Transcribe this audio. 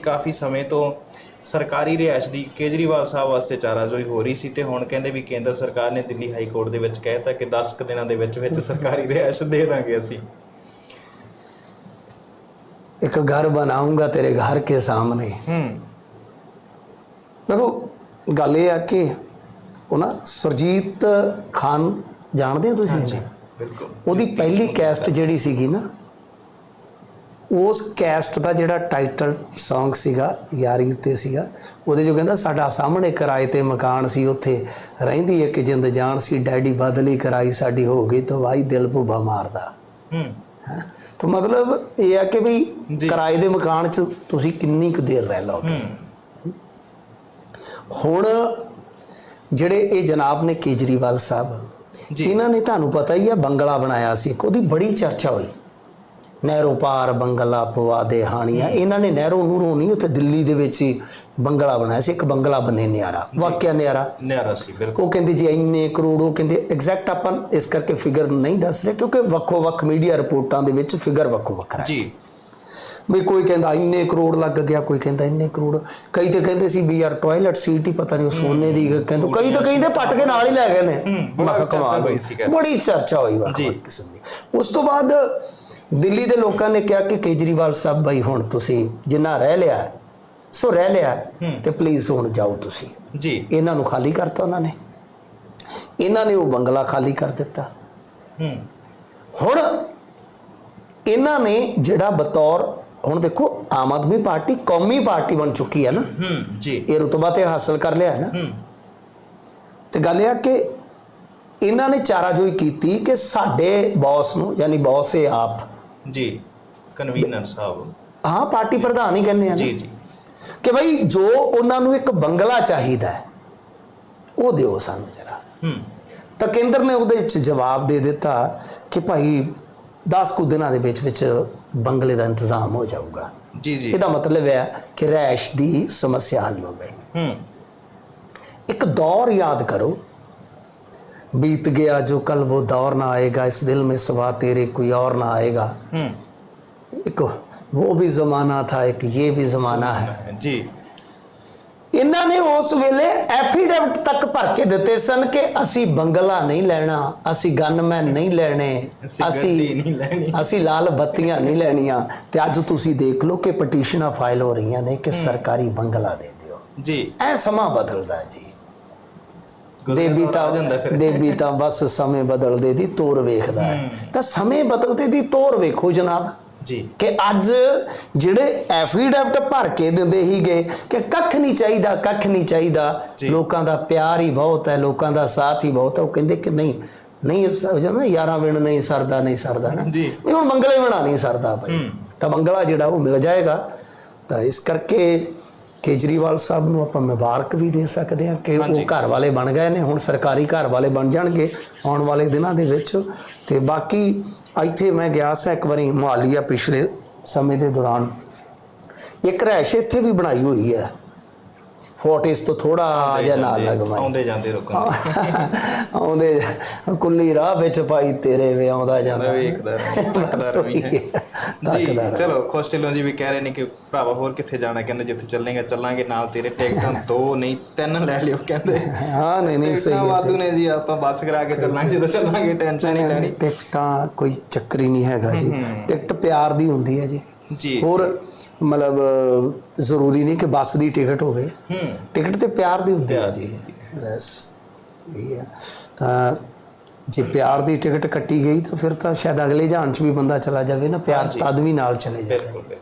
ਕਾਫੀ ਸਮੇਂ ਤੋਂ ਸਰਕਾਰੀ ਰਿਹਾਇਸ਼ ਦੀ ਕੇਜਰੀਵਾਲ ਸਾਹਿਬ ਵਾਸਤੇ ਚਾਰਾਜੋਈ ਹੋ ਰਹੀ ਸੀ ਤੇ ਹੁਣ ਕਹਿੰਦੇ ਵੀ ਕੇਂਦਰ ਸਰਕਾਰ ਨੇ ਦਿੱਲੀ ਹਾਈ ਕੋਰਟ ਦੇ ਵਿੱਚ ਕਹਿਤਾ ਕਿ 10 ਕੁ ਦਿਨਾਂ ਦੇ ਵਿੱਚ ਵਿੱਚ ਸਰਕਾਰੀ ਰਿਹਾਇਸ਼ ਦੇ ਦਾਂਗੇ ਅਸੀਂ। ਇੱਕ ਘਰ ਬਣਾਉਂਗਾ ਤੇਰੇ ਘਰ ਕੇ ਸਾਹਮਣੇ। ਹੂੰ। ਦੇਖੋ ਗੱਲ ਇਹ ਆ ਕਿ ਉਹਨਾਂ ਸੁਰਜੀਤ ਖਾਨ ਜਾਣਦੇ ਹੋ ਤੁਸੀਂ? ਬਿਲਕੁਲ। ਉਹਦੀ ਪਹਿਲੀ ਕੈਸਟ ਜਿਹੜੀ ਸੀਗੀ ਨਾ ਉਸ ਕੈਸਟ ਦਾ ਜਿਹੜਾ ਟਾਈਟਲ Song ਸੀਗਾ ਯਾਰੀ ਉੱਤੇ ਸੀਗਾ ਉਹਦੇ ਜੋ ਕਹਿੰਦਾ ਸਾਡਾ ਸਾਹਮਣੇ ਕਿਰਾਏ ਤੇ ਮਕਾਨ ਸੀ ਉੱਥੇ ਰਹਿੰਦੀ ਇੱਕ ਜਿੰਦ ਜਾਨ ਸੀ ਡੈਡੀ ਬਦਲੀ ਕਰਾਈ ਸਾਡੀ ਹੋ ਗਈ ਤਾਂ ਵਾਈ ਦਿਲ ਭੁੱਬਾ ਮਾਰਦਾ। ਹੂੰ। ਤਾਂ ਮਤਲਬ ਇਹ ਆ ਕਿ ਵੀ। ਕਿਰਾਏ ਦੇ ਮਕਾਨ 'ਚ ਤੁਸੀਂ ਕਿੰਨੀ ਕੁ ਦੇਰ ਰਹਿ ਲਓਗੇ? ਹੁਣ ਜਿਹੜੇ ਇਹ ਜਨਾਬ ਨੇ ਕੇਜਰੀਵਾਲ ਸਾਹਿਬ। ਇਹਨਾਂ ਨੇ ਤੁਹਾਨੂੰ ਪਤਾ ਹੀ ਹੈ ਬੰਗਲਾ ਬਣਾਇਆ ਸੀ ਉਹਦੀ ਬੜੀ ਚਰਚਾ ਹੋਈ। ਨਹਿਰੋ ਪਾਰ ਬੰਗਲਾ ਪਵਾ ਦੇ ਹਾਣੀਆਂ। ਇਹਨਾਂ ਨੇ ਨਹਿਰੋ ਨੂਰੋ ਨਹੀਂ ਉੱਥੇ ਦਿੱਲੀ ਦੇ ਵਿੱਚ ਹੀ ਬੰਗਲਾ ਬਣਾਇਆ ਸੀ। ਇੱਕ ਬੰਗਲਾ ਬਣੇ ਨਿਆਰਾ ਵਾਕਿਆ ਨਿਆਰਾ। ਨਿਆਰਾ ਸੀ ਬਿਲਕੁਲ। ਉਹ ਕਹਿੰਦੇ ਜੀ ਇੰਨੇ ਕਰੋੜ ਉਹ ਕਹਿੰਦੇ ਐਗਜ਼ੈਕਟ ਆਪਾਂ ਇਸ ਕਰਕੇ ਫਿਗਰ ਨਹੀਂ ਦੱਸ ਰਹੇ ਕਿਉਂਕਿ ਵੱਖੋ ਵੱਖ ਮੀਡੀਆ ਰਿਪੋਰਟਾਂ ਦੇ ਵਿੱਚ ਫਿਗਰ ਵੱਖੋ ਵੱਖਰਾ ਹੈ ਜੀ ਵੀ ਕੋਈ ਕਹਿੰਦਾ ਇੰਨੇ ਕਰੋੜ ਲੱਗ ਗਿਆ ਕੋਈ ਕਹਿੰਦਾ ਇੰਨੇ ਕਰੋੜ। ਕਈ ਤੇ ਕਹਿੰਦੇ ਸੀ ਵੀ ਯਾਰ ਟਾਇਲਟ ਸੀਟ ਹੀ ਪਤਾ ਨਹੀਂ ਉਹ ਸੋਨੇ ਦੀ ਕਹਿੰਦੇ ਕਈ ਤਾਂ ਕਹਿੰਦੇ ਪੱਟ ਕੇ ਨਾਲ ਹੀ ਲੈ ਗਏ ਨੇ। ਮੈਂ ਬੜਾ ਚਰਚਾ ਕਮਾਲ। ਹੋਈ। ਬੜੀ ਚਰਚਾ। ਵੱਖ ਕਿਸਮ ਦੀ। ਉਸ ਤੋਂ ਬਾਅਦ ਦਿੱਲੀ ਦੇ ਲੋਕਾਂ ਨੇ ਕਿਹਾ ਕਿ ਕੇਜਰੀਵਾਲ ਸਾਹਿਬ ਭਾਈ ਹੁਣ ਤੁਸੀਂ ਜਿੰਨਾ ਰਹਿ ਲਿਆ ਸੋ ਰਹਿ ਲਿਆ ਤੇ ਪਲੀਜ਼ ਹੁਣ ਜਾਓ ਤੁਸੀਂ। ਜੀ। ਇਹਨਾਂ ਨੂੰ ਖਾਲੀ ਕਰਤਾ ਉਹਨਾਂ ਨੇ। ਇਹਨਾਂ ਨੇ ਉਹ ਬੰਗਲਾ ਖਾਲੀ ਕਰ ਦਿੱਤਾ। ਹੂੰ। ਹੁਣ ਇਹਨਾਂ ਨੇ ਜਿਹੜਾ ਬਤੌਰ ਹੁਣ ਦੇਖੋ ਆਮ ਆਦਮੀ ਪਾਰਟੀ ਕੌਮੀ ਪਾਰਟੀ ਬਣ ਚੁੱਕੀ ਹੈ ਨਾ। ਹੂੰ ਜੀ। ਇਹ ਰੁਤਬਾ ਤੇ ਹਾਸਲ ਕਰ ਲਿਆ ਹੈ ਨਾ। ਹੂੰ। ਤੇ ਗੱਲ ਇਹ ਆ ਕਿ ਇਹਨਾਂ ਨੇ ਚਾਰਾਜੋਈ ਕੀਤੀ ਕਿ ਸਾਡੇ ਬੌਸ ਨੂੰ ਯਾਨੀ ਬੌਸ ਇਹ ਆਪ ਜੀ ਕਨਵੀਨਰ ਸਾਹਿਬ। ਹਾਂ ਪਾਰਟੀ ਪ੍ਰਧਾਨ ਹੀ ਕਹਿੰਦੇ ਆ ਜੀ ਜੀ। ਕਿ ਭਾਈ ਜੋ ਉਹਨਾਂ ਨੂੰ ਇੱਕ ਬੰਗਲਾ ਚਾਹੀਦਾ ਉਹ ਦਿਓ ਸਾਨੂੰ ਜਰਾ। ਹੂੰ। ਤਾਂ ਕੇਂਦਰ ਨੇ ਉਹਦੇ ਵਿੱਚ ਜਵਾਬ ਦੇ ਦਿੱਤਾ ਕਿ ਭਾਈ 10 ਕੁ ਦਿਨਾਂ ਦੇ ਵਿੱਚ ਵਿੱਚ ਬੰਗਲੇ ਦਾ ਇੰਤਜ਼ਾਮ ਹੋ ਜਾਊਗਾ। ਜੀ ਜੀ। ਇਹਦਾ ਮਤਲਬ ਹੈ ਕਿ ਰੈਸ਼ ਦੀ ਸਮੱਸਿਆ ਹੱਲ ਹੋ ਗਈ। ਹੂੰ। ਇੱਕ ਦੌਰ ਯਾਦ ਕਰੋ बीत गया जो कल वो दौर ना आएगा इस दिल में सवा तेरे कोई और ना आएगा ਹੂੰ एक वो भी जमाना था एक ये भी जमाना है ਜੀ ਇਹਨਾਂ ਨੇ ਉਸ ਵੇਲੇ ਐਫੀਡੇਵਿਟ ਤੱਕ ਭਰ ਕੇ ਦਿੱਤੇ ਸਨ ਕਿ ਅਸੀਂ ਬੰਗਲਾ ਨਹੀਂ ਲੈਣਾ ਅਸੀਂ ਗਨਮੈਨ ਨਹੀਂ ਲੈਣੇ ਅਸੀਂ ਗੱਡੀ ਨਹੀਂ ਲੈਣੀ। ਅਸੀਂ ਲਾਲ ਬੱਤੀਆਂ ਨਹੀਂ ਲੈਣੀਆਂ ਤੇ ਅੱਜ ਤੁਸੀਂ ਦੇਖ ਲਓ ਕਿ ਪਟੀਸ਼ਨਾਂ ਫਾਈਲ ਹੋ ਰਹੀਆਂ ਨੇ ਕਿ ਸਰਕਾਰੀ ਬੰਗਲਾ ਦੇ ਦਿਓ ਜੀ ਐ ਸਮਾਂ ਬਦਲਦਾ ਜੀ ਗੁਜ਼ਰਿਆ ਦੇਵੀ ਤਾਂ ਫਿਰ। ਦੇਵੀ ਤਾਂ ਬਸ ਸਮੇਂ ਬਦਲਦੇ ਦੀ ਤੋਰ ਵੇਖਦਾ ਹੈ। ਤਾਂ ਸਮੇਂ ਬਦਲਦੇ ਦੀ ਤੋਰ ਵੇਖੋ ਜਨਾਬ। ਜੀ। ਕਿ ਅੱਜ ਜਿਹੜੇ ਐਫੀਡੈਵਿਟ ਭਰ ਕੇ ਦਿੰਦੇ ਹੀਗੇ ਕਿ ਕੱਖ ਨਹੀਂ ਚਾਹੀਦਾ ਕੱਖ ਨਹੀਂ ਚਾਹੀਦਾ। ਲੋਕਾਂ ਦਾ ਪਿਆਰ ਹੀ ਬਹੁਤ ਹੈ ਲੋਕਾਂ ਦਾ ਸਾਥ ਹੀ ਬਹੁਤ ਹੈ। ਉਹ ਕਹਿੰਦੇ ਕਿ ਨਹੀਂ ਨਹੀਂ ਜਨਾ ਯਾਰਾਂ ਵਿਣ ਨਹੀਂ ਸਰਦਾ ਨਹੀਂ ਸਰਦਾ ਨਾ। ਜੀ। ਹੁਣ ਮੰਗਲੇ ਬਣਾ ਨਹੀਂ ਸਰਦਾ ਭਾਈ। ਤਾਂ ਮੰਗਲਾ ਜਿਹੜਾ ਉਹ ਮਿਲ ਜਾਏਗਾ। ਤਾਂ ਇਸ ਕਰਕੇ ਕੇਜਰੀਵਾਲ ਸਾਹਿਬ ਨੂੰ ਆਪਾਂ ਮੁਬਾਰਕ ਵੀ ਦੇ ਸਕਦੇ ਹਾਂ ਕਿ ਉਹ ਘਰ ਵਾਲੇ ਬਣ ਗਏ ਨੇ ਹੁਣ ਸਰਕਾਰੀ ਘਰ ਵਾਲੇ ਬਣ ਜਾਣਗੇ ਆਉਣ ਵਾਲੇ ਦਿਨਾਂ ਦੇ ਵਿੱਚ। ਤੇ ਬਾਕੀ ਇੱਥੇ ਮੈਂ ਗਿਆ ਸਾਂ ਇੱਕ ਵਾਰੀ ਮੁਹਾਲੀਆ ਪਿਛਲੇ ਸਮੇਂ ਦੇ ਦੌਰਾਨ। ਇੱਕ ਰਹਿਸ਼ ਇੱਥੇ ਵੀ ਬਣਾਈ ਹੋਈ ਹੈ। ਫੋਰਟਿਸ ਤੋਂ ਥੋੜਾ ਜਿਹਾ ਨਾਲ ਲਗਵਾਈ ਆਉਂਦੇ ਜਾਂਦੇ ਨੂੰ ਆਉਂਦੇ ਕੁੱਲੀ ਰਾਹ ਵਿੱਚ ਭਾਈ ਤੇਰੇ ਵੇ ਆਉਂਦਾ ਜਾਂਦਾ। ਵੇਖਦਾ ਬਸ ਤੱਕਦਾ ਰਹੀ ਉਹੀ ਹੈ। ਜੀ ਤੱਕਦਾ ਰਹੀ। ਚਲੋ ਖੁਸ਼ ਢਿੱਲੋਂ ਜੀ ਵੀ ਕਹਿ ਰਹੇ ਨੇ ਕਿ ਭਰਾਵਾ ਹੋਰ ਕਿੱਥੇ ਜਾਣਾ ਕਹਿੰਦੇ ਜਿੱਥੇ ਚੱਲੇਗਾ ਚੱਲਾਂਗੇ ਨਾਲ ਤੇਰੇ ਟਿਕਟਾਂ ਦੋ ਨਹੀਂ ਤਿੰਨ ਲੈ ਲਿਓ ਕਹਿੰਦੇ। ਹਾਂ ਨਹੀਂ ਨਹੀਂ ਸਹੀ ਹੈ ਵਾਧੂ ਨੇ ਜੀ ਆਪਾਂ ਬੱਸ ਕਰਾ ਕੇ ਚੱਲਾਂਗੇ ਜਦੋਂ ਚੱਲਾਂਗੇ ਟੈਨਸ਼ਨ ਨਹੀਂ ਲੈਣੀ। ਟਿਕਟਾਂ ਕੋਈ ਚੱਕਰ ਹੀ ਨਹੀਂ ਹੈਗਾ ਜੀ। ਟਿਕਟ ਪਿਆਰ ਦੀ ਹੁੰਦੀ ਹੈ ਜੀ। ਜੀ। ਹੋਰ ਮਤਲਬ ਜ਼ਰੂਰੀ ਨਹੀਂ ਕਿ ਬੱਸ ਦੀ ਟਿਕਟ ਹੋਵੇ। ਹੂੰ। ਟਿਕਟ ਤੇ ਪਿਆਰ ਦੀ ਹੁੰਦੀ ਹੈ ਜੀ। ਬਸ ਇਹ ਹੈ। ਤਾਂ ਜੇ ਪਿਆਰ ਦੀ ਟਿਕਟ ਕੱਟੀ ਗਈ ਤਾਂ ਫਿਰ ਤਾਂ ਸ਼ਾਇਦ ਅਗਲੇ ਜਹਾਨ 'ਚ ਵੀ ਬੰਦਾ ਚਲਾ ਜਾਵੇ ਨਾ ਪਿਆਰ ਤਦ ਵੀ ਨਾਲ ਚਲੇ ਜਾਂਦਾ ਬਿਲਕੁਲ